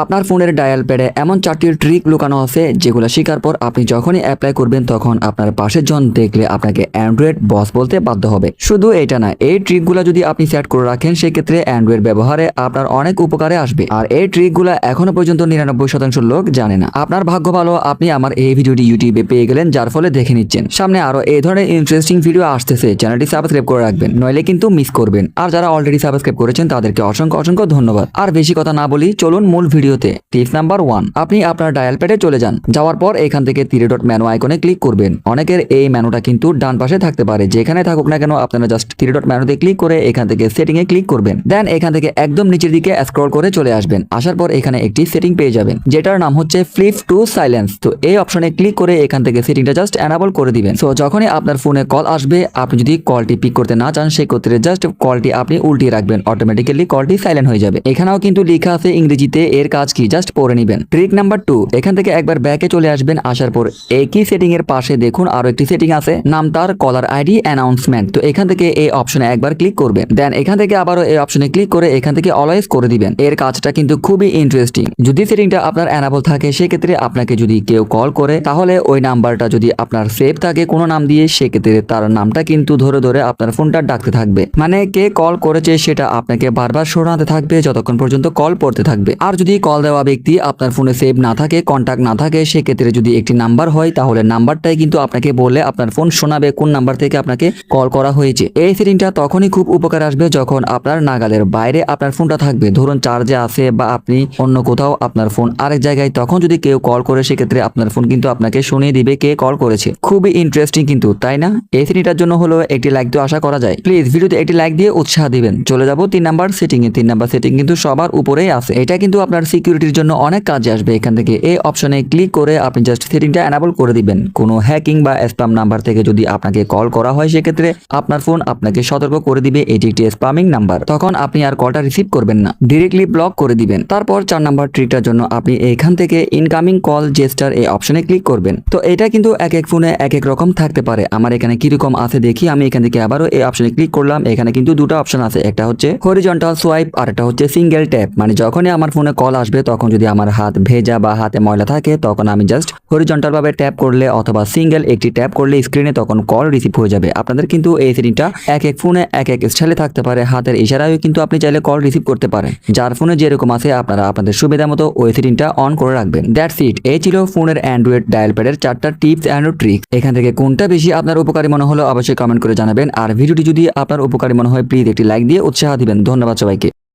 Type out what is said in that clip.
আপনার ফোনের ডায়াল প্যাডে এমন চারটি ট্রিক লুকানো আছে যেগুলো শেখার পর আপনি যখনই অ্যাপ্লাই করবেন তখন আপনার পাশের জন দেখলে আপনাকে অ্যান্ড্রয়েড বস বলতে বাধ্য হবে। শুধু এটা না, এই ট্রিকগুলো যদি আপনি সেট করে রাখেন, সেক্ষেত্রে অ্যান্ড্রয়েড ব্যবহারে আপনার অনেক উপকারে আসবে। আর এই ট্রিকগুলো এখনও পর্যন্ত নিরানব্বই শতাংশ লোক জানে না। আপনার ভাগ্য ভালো, আপনি আমার এই ভিডিওটি ইউটিউবে পেয়ে গেলেন, যার ফলে দেখে নিচ্ছেন। সামনে আরও এই ধরনের ইন্টারেস্টিং ভিডিও আসতেছে, চ্যানেলটি সাবস্ক্রাইব করে রাখবেন, নইলে কিন্তু মিস করবেন। আর যারা অলরেডি সাবস্ক্রাইব করেছেন, তাদেরকে অসংখ্য অসংখ্য ধন্যবাদ। আর বেশি কথা না বলি, চলুন মূল ভিডিওতে টিপস নাম্বার ওয়ান, আপনি আপনার ডায়াল প্যাডে চলে যান। যাওয়ার পর এখান থেকে তিরে ডট ম্যানু আইকনে ক্লিক করবেন। অনেকের এই ম্যানুটা কিন্তু ডান পাশে থাকতে পারে। যেখানে থাকুক না কেন, আপনারা জাস্ট তিরে ডট ম্যানুতে ক্লিক করে এখান থেকে সেটিং এ ক্লিক করবেন। দেন এখান থেকে একদম নিচের দিকে স্ক্রল করে চলে আসবেন। আসার পর এখানে একটি সেটিং পেয়ে যাবেন, যেটার নাম হচ্ছে ফ্লিপ টু সাইলেন্স তো এই অপশনে ক্লিক করে এখান থেকে সেটিংটা জাস্ট অ্যানাবল করে দিবেন। সো যখনই আপনার ফোনে কল আসবে, আপনি যদি কলটি পিক করতে না চান, সেক্ষেত্রে জাস্ট কলটি আপনি উল্টিয়ে রাখবেন। অটোমেটিক্যালি কলটি সাইলেন্ট হয়ে যাবে। এখানেও কিন্তু লেখা আছে ইংরেজিতে, এর কাজ কি? জাস্ট পড়ে নেবেন। ট্রিক নাম্বার টু এখান থেকে একবার ব্যাকে চলে আসবেন আসার পর। একই সেটিং এর পাশে দেখুন আরও একটি সেটিং আছে, নাম তার কলার আইডি অ্যানাউন্সমেন্ট তো এখান থেকে এই অপশনে একবার ক্লিক করবেন। দেন এখান থেকে আবারও এই অপশনে ক্লিক করে এখান থেকে অলওয়েজ করে দিবেন। এর কাজটা কিন্তু খুবই ইন্টারেস্টিং যদি সেটিংটা আপনার অ্যানাবল থাকে, সেক্ষেত্রে আপনাকে যদি কেউ কল করে, তাহলে ওই নাম্বারটা যদি আপনার সেভ থাকে কোনো নাম দিয়ে, সেক্ষেত্রে তার নামটা কিন্তু ধরে ধরে আপনার ফোনটা ডাকতে থাকবে। মানে কে কল করেছে, সেটা আপনাকে বারবার শোনাতে থাকবে, যতক্ষণ পর্যন্ত কল পড়তে থাকবে। আর যদি কল দেওয়া ব্যক্তি আপনার ফোনে সেভ না থাকে কন্ট্যাক্ট না থাকে, সেক্ষেত্রে যদি একটি নাম্বার হয়, তাহলে নাম্বারটাই কিন্তু আপনাকে বললে আপনার ফোন শোনাবে কোন নাম্বার থেকে আপনাকে কল করা হয়েছে। এই সেটিংটা তখনই খুব উপকার আসবে যখন আপনার নাগালের বাইরে আপনার ফোনটা থাকবে। ধরুন চার্জে আছে বা আপনি অন্য কোথাও আপনার ফোন আরেক জায়গায়, তখন যদি কেউ কল করে, সেক্ষেত্রে আপনার ফোন কিন্তু আপনাকে শুনিয়ে দিবে কে কল করেছে। খুবই ইন্টারেস্টিং কিন্তু, তাই না? এই সেটিংটার জন্য হলো একটি লাইক তো আশা করা যায়। প্লিজ ভিডিওতে একটি লাইক দিয়ে উৎসাহ দিবেন। চলে যাব তিন নাম্বার সেটিং এ তিন নাম্বার সেটিং কিন্তু সবার উপরেই আছে। এটা কিন্তু আপনার সিকিউরিটির জন্য অনেক কাজে আসবে এখান থেকে। এই অপশনে ক্লিক করে আপনি জাস্ট সেটিংটা এনাবল করে দিবেন। কোনো হ্যাকিং বা স্প্যাম নাম্বার থেকে যদি আপনাকে কল করা হয়, সেক্ষেত্রে আপনার ফোন আপনাকে সতর্ক করে দিবে এটি একটি স্প্যামিং নাম্বার তখন আপনি আর কলটা রিসিভ করবেন না। ডিরেক্টলি ব্লক করে দিবেন। তারপর চার নাম্বার ট্রিকটার জন্য আপনি এখান থেকে ইনকামিং কল জেস্টার এই অপশনে ক্লিক করবেন। তো এটা কিন্তু এক এক ফোনে এক এক রকম থাকতে পারে। আমার এখানে কীরকম আছে দেখি, আমি এখান থেকে আবারও এই অপশনে ক্লিক করলাম। এখানে কিন্তু দুটো অপশন আছে। একটা হচ্ছে হরিজন্টাল সোয়াইপ আর একটা হচ্ছে সিঙ্গেল ট্যাপ মানে যখনই আমার ফোনে কল আসবে, তখন যদি আমার হাত ভেজা বা হাতে ময়লা থাকে, তখন আমি জাস্ট হরিজন্টাল ভাবে ট্যাপ করলে অথবা সিঙ্গেল একটি ট্যাপ করলে স্ক্রিনে তখন কল রিসিভ হয়ে যাবে। আপনাদের কিন্তু এই সেটিংটা এক এক ফোনে এক এক স্টাইলে থাকতে পারে। হাতের ইশারায়ও কিন্তু আপনি চাইলে কল রিসিভ করতে পারেন। যার ফোনে যেরকম আছে, আপনারা আপনাদের সুবিধা মতো ওই সেটিংটা অন করে রাখবেন। দ্যাটস ইট এই ছিল ফোনের অ্যান্ড্রয়েড ডায়াল প্যাডের চারটা টিপস অ্যান্ড ট্রিক এখান থেকে কোনটা বেশি আপনার উপকারী মনে হলো, অবশ্যই কমেন্ট করে জানাবেন। আর ভিডিওটি যদি আপনার উপকারী মনে হয় প্লিজ একটি লাইক দিয়ে উৎসাহ দিবেন। ধন্যবাদ সবাইকে।